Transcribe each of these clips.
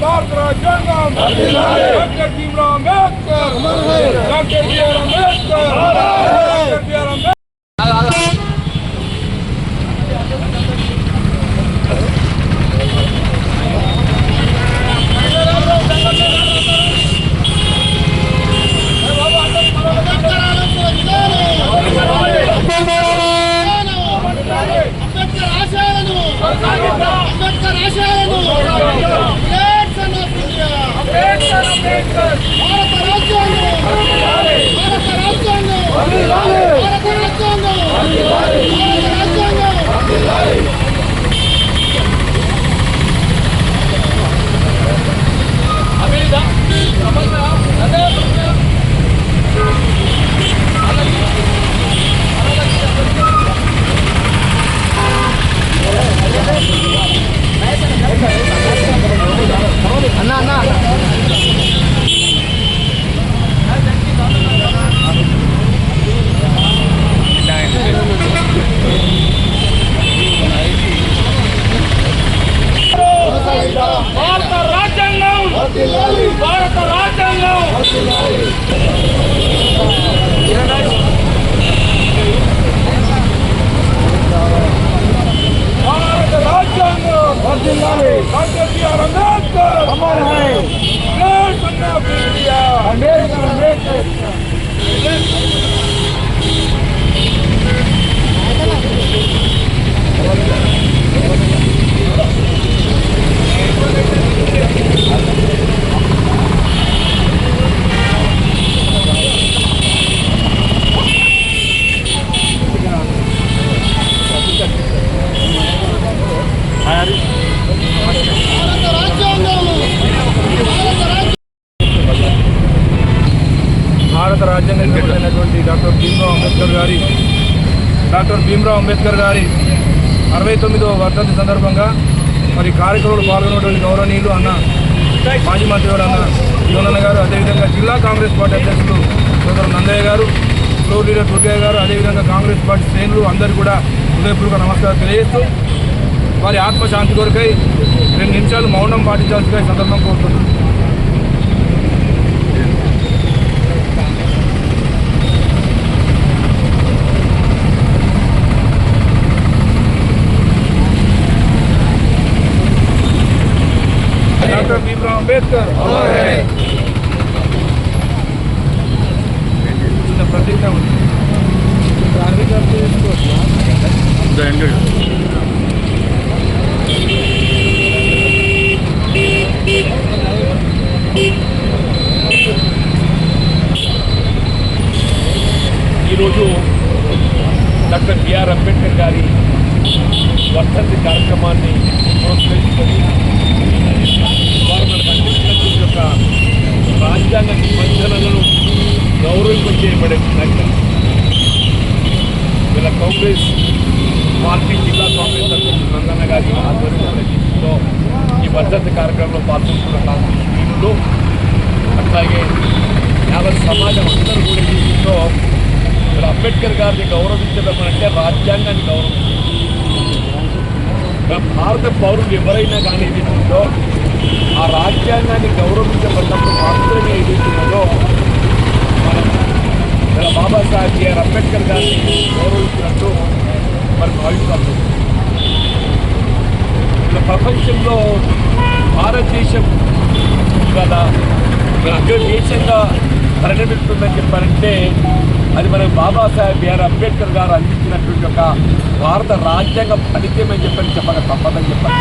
భారత రాజ్యాంగం doctor Bhimrao Ambedkar doctor BR Ambedkar doctor BR Ambedkar Ambedkar ఆశయాలను అంబేద్కర్ ఆశయాలను భారత రాజ్యాంగం భారత రాజ్యాంగం భారత రాజ్యాంగం భారత రాజ్యాంగం భారత రాజ్యాంగం భారత రాజ్యాంగం భారత రాజ్యాంగం డాక్టర్ బిఆర్ అంబేద్కర్ అమర్ high great son of India Ambedkar Ambedkar భారత రాజ్యాంగం భారత రాజ్యాంగం భారత రాజ్యాంగ నిర్మాతైనటువంటి డాక్టర్ భీమ్రావ్ అంబేద్కర్ గారి డాక్టర్ భీమ్రావ్ అంబేద్కర్ గారి అరవై తొమ్మిదవ వర్ధంతి సందర్భంగా మరి కార్యక్రమంలో పాల్గొన్నటువంటి గౌరవనీయులు అన్న మాజీ మంత్రి గారు అన్న జీవనన్న గారు అదేవిధంగా జిల్లా కాంగ్రెస్ పార్టీ అధ్యక్షులు సోదరు నందయ్య గారు ఫ్లోర్ లీడర్ దుర్గయ్య గారు అదేవిధంగా కాంగ్రెస్ పార్టీ శ్రేణులు అందరూ కూడా హృదయపూర్వక నమస్కారం తెలియజేస్తూ వారి ఆత్మశాంతి కొరకై రెండు నిమిషాలు మౌనం పాటించాల్సిన సందర్భం కోరుతున్నాను డాక్టర్ భీమ్రావ్ అంబేద్కర్ చిన్న ప్రతిజ్ఞ ఉంది ఈరోజు డాక్టర్ బిఆర్ అంబేద్కర్ గారి వర్ధంతి కార్యక్రమాన్ని పురస్కరించుకొని వారు మనకు అందించినటువంటి యొక్క రాజ్యాంగ నిబంధనలను గౌరవింపజేయబడే కార్యక్రమం వీళ్ళ కాంగ్రెస్ పార్టీ జిల్లా కాంగ్రెస్ అధ్యక్షుడు నందన్న గారి ఆధ్వర్యంలో ఈ భద్రత కార్యక్రమంలో పాల్గొంటున్న కాంగ్రెస్ శ్రేణులు అట్లాగే యావత్ సమాజం అందరూ కూడా దీంట్లో ఇక్కడ అంబేద్కర్ గారిని గౌరవించడం అంటే రాజ్యాంగాన్ని గౌరవించడం. భారత పౌరులు ఎవరైనా కానీ దీంట్లో ఆ రాజ్యాంగాన్ని గౌరవించబడినప్పుడు మాత్రమే ఏదైతున్నదో మనం మన బాబాసాహెబ్ బిఆర్ అంబేద్కర్ గారిని గౌరవించినట్టు మరి భావిస్తాం ఇలా ప్రపంచంలో భారతదేశం ఇవాళ అగ్రదేశంగా దేశంగా పరిణమిస్తుందని చెప్పారంటే అది మన బాబాసాహెబ్ బిఆర్ అంబేద్కర్ గారు అందించినటువంటి ఒక భారత రాజ్యాంగ ఫలితమని చెప్పని చెప్పక తప్పదని చెప్పాలి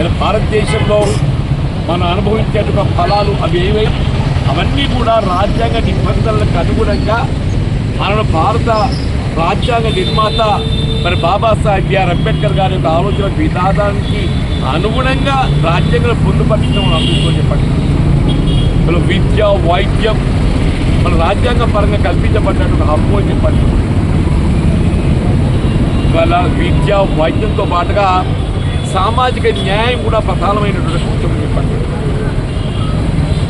ఇలా భారతదేశంలో మనం అనుభవించేటువంటి ఫలాలు అవి ఏవై అవన్నీ కూడా రాజ్యాంగ నిబంధనలకు అనుగుణంగా మన భారత రాజ్యాంగ నిర్మాత మరి బాబాసాహెబ్ బిఆర్ అంబేద్కర్ గారి యొక్క ఆలోచన విధానానికి అనుగుణంగా రాజ్యాంగం పొందుపరచడం అందుకోని చెప్పండి. మన విద్య వైద్యం మన రాజ్యాంగ పరంగా కల్పించబడినటువంటి హక్కు అని చెప్పండి. ఇవాళ విద్య వైద్యంతో పాటుగా సామాజిక న్యాయం కూడా ప్రధానమైనటువంటి అంశం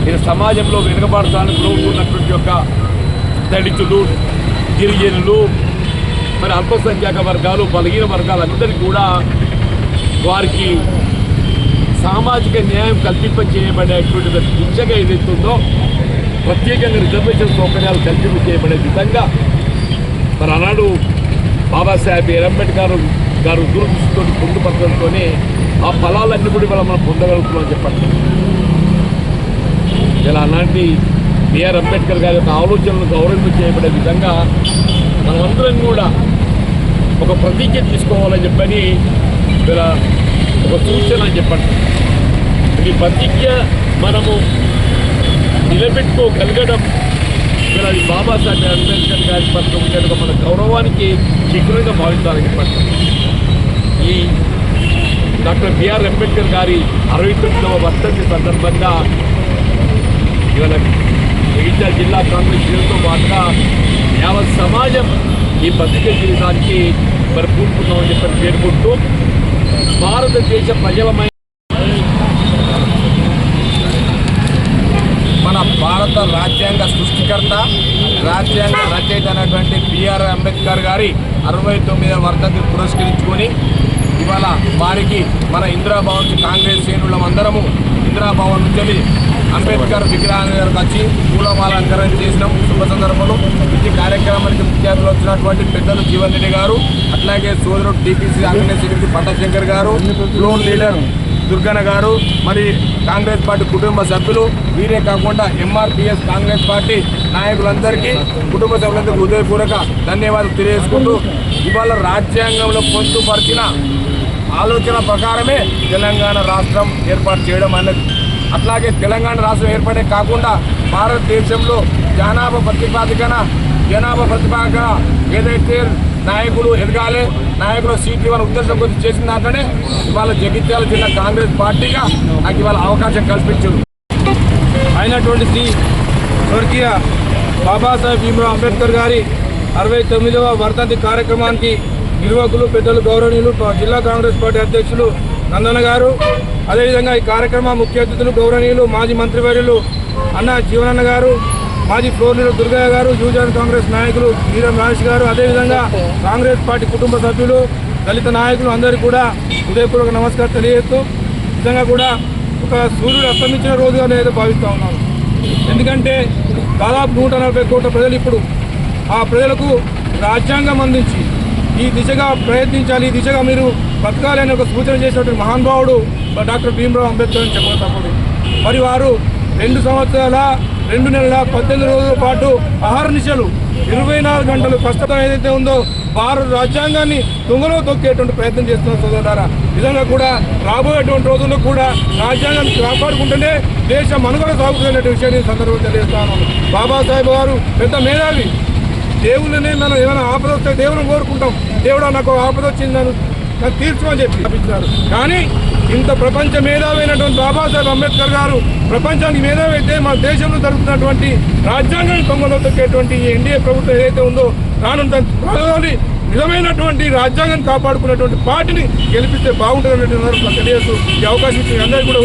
ఇది సమాజంలో వెనుకబడటానికి లోటున్నటువంటి యొక్క దళితులు గిరిజనులు మరి అల్పసంఖ్యాక వర్గాలు బలహీన వర్గాలందరికీ కూడా వారికి సామాజిక న్యాయం కల్పింప చేయబడేటువంటి దిశగా ఏదైతుందో ప్రత్యేకంగా రిజర్వేషన్ సౌకర్యాలు కల్పింప చేయబడే విధంగా మరి ఆనాడు బాబాసాహెబ్ అంబేద్కర్ గారు దూరదృష్టితో పొందుపరచడంతోనే ఆ ఫలాలన్నీ కూడా ఇవాళ మనం పొందగలుగుతున్నాం చెప్పండి. ఇలా అలాంటి బిఆర్ అంబేద్కర్ గారి యొక్క ఆలోచనలు గౌరవింప చేయబడే విధంగా మనమందరం కూడా ఒక ప్రతిజ్ఞ తీసుకోవాలని చెప్పని ఇలా ఒక సూచన అని చెప్పండి. ఈ ప్రతిజ్ఞ మనము నిలబెట్టుకోగలగడం ఇలా బాబాసాహెబ్ అంబేద్కర్ గారి పట్ల ఉండేది మన గౌరవానికి చిగురుగా భావించాలని చెప్పండి. ఈ డాక్టర్ బిఆర్ అంబేద్కర్ గారి అరవై తొమ్మిదవ వర్ధంతి సందర్భంగా ఇవాళ జగిత్యాల జిల్లా కాంగ్రెస్తో పాటుగా యావత్ సమాజం ఈ పత్రిక జీవితానికి మరి పూనుకున్నామని చెప్పని పేర్కొంటూ భారతదేశ ప్రజలమైన మన భారత రాజ్యాంగ సృష్టికర్త రాజ్యాంగ రచయిత అయినటువంటి బిఆర్ అంబేద్కర్ గారి అరవై తొమ్మిదవ వర్ధంతి పురస్కరించుకొని ఇవాళ వారికి మన ఇందిరాభవన్ కాంగ్రెస్ శ్రేణులం అందరము ఇందిరాభవన్ నుంచి అంబేద్కర్ విగ్రహాన్ని దగ్గరకు వచ్చి పూలమాలంకరణ చేసినాం. శుభ సందర్భంలో ఈ కార్యక్రమానికి ముఖ్య వచ్చినటువంటి పెద్దలు జీవన్ రెడ్డి గారు అట్లాగే సోదరుడు టీపీసీ ఆర్గనైజ్ సెక్రటరీ పట్టశంకర్ గారు లోన్ లీడర్ దుర్గన్న గారు మరి కాంగ్రెస్ పార్టీ కుటుంబ సభ్యులు వీరే కాకుండా ఎంఆర్పిఎస్ కాంగ్రెస్ పార్టీ నాయకులందరికీ కుటుంబ సభ్యులందరికీ హృదయపూర్వక ధన్యవాదాలు తెలియజేసుకుంటూ ఇవాళ రాజ్యాంగంలో పొందుపరిచిన ఆలోచన ప్రకారమే తెలంగాణ రాష్ట్రం ఏర్పాటు చేయడం అనేది అట్లాగే తెలంగాణ రాష్ట్రం ఏర్పడే కాకుండా భారతదేశంలో జనాభా ప్రతిపాదికన జనాభా ప్రతిపాదికన ఏదైతే నాయకులు ఎదగాలి నాయకులు సీట్లు ఇవాళ ఉద్దేశం గురించి చేసిన దాంట్లోనే ఇవాళ జగిత్యాల జిల్లా కాంగ్రెస్ పార్టీగా నాకు ఇవాళ అవకాశం కల్పించారు. అయినటువంటి శ్రీ స్వర్గీయ బాబాసాహెబ్ భీమరావు అంబేద్కర్ గారి అరవై తొమ్మిదవ వర్ధంతి కార్యక్రమానికి నిర్వాహకులు పెద్దలు గౌరవనీయులు జిల్లా కాంగ్రెస్ పార్టీ అధ్యక్షులు నందన గారు అదేవిధంగా ఈ కార్యక్రమ ముఖ్య అతిథులు గౌరవనీయులు మాజీ మంత్రివర్యులు అన్న జీవనన్న గారు మాజీ ఫ్లోర్ లీడర్ దుర్గయ్య గారు యువజన కాంగ్రెస్ నాయకులు వీరం మహేష్ గారు అదేవిధంగా కాంగ్రెస్ పార్టీ కుటుంబ సభ్యులు దళిత నాయకులు అందరికీ కూడా హృదయపూర్వక నమస్కారం తెలియజేస్తూ నిజంగా కూడా ఒక సూర్యుడు అస్తమించిన రోజుగా నేను భావిస్తూ ఉన్నాను. ఎందుకంటే దాదాపు నూట నలభై కోట్ల ప్రజలు ఇప్పుడు ఆ ప్రజలకు రాజ్యాంగం అందించి ఈ దిశగా ప్రయత్నించాలి ఈ దిశగా మీరు బతకాలని ఒక సూచన చేసినటువంటి మహానుభావుడు డాక్టర్ భీమరావు అంబేద్కర్ అని చెప్పక తప్పదు. మరి వారు రెండు సంవత్సరాల రెండు నెలల పద్దెనిమిది రోజుల పాటు నిశలు ఇరవై నాలుగు గంటలు కష్టం ఏదైతే ఉందో భారత రాజ్యాంగాన్ని తుంగలో తొక్కేటువంటి ప్రయత్నం చేస్తున్నారు సోదరులారా. నిజంగా కూడా రాబోయేటువంటి రోజుల్లో కూడా రాజ్యాంగాన్ని కాపాడుకుంటేనే దేశ మనుగడ సాగుతున్న విషయాన్ని సందర్భంగా తెలియజేస్తాను బాబాసాహెబ్ గారు పెద్ద మేధావి. దేవుళ్ళనే మనం ఏమైనా ఆపద వస్తే దేవుని కోరుకుంటాం. దేవుడా నాకు ఆపద వచ్చిందని నాకు తీర్చమని చెప్పి చెప్పించారు కానీ ఇంత ప్రపంచ మేధావైనటువంటి బాబాసాహెబ్ అంబేద్కర్ గారు ప్రపంచానికి మేధావైతే మన దేశంలో జరుగుతున్నటువంటి రాజ్యాంగాన్ని తొంగలో తొక్కేటువంటి ఈ ఎన్డీఏ ప్రభుత్వం ఏదైతే ఉందో రానున్న ప్రజలని నిజమైనటువంటి రాజ్యాంగాన్ని కాపాడుకున్నటువంటి పార్టీని గెలిపిస్తే బాగుంటుంది అనేటువంటి తెలియదు ఈ అవకాశం ఇచ్చిన అందరికీ కూడా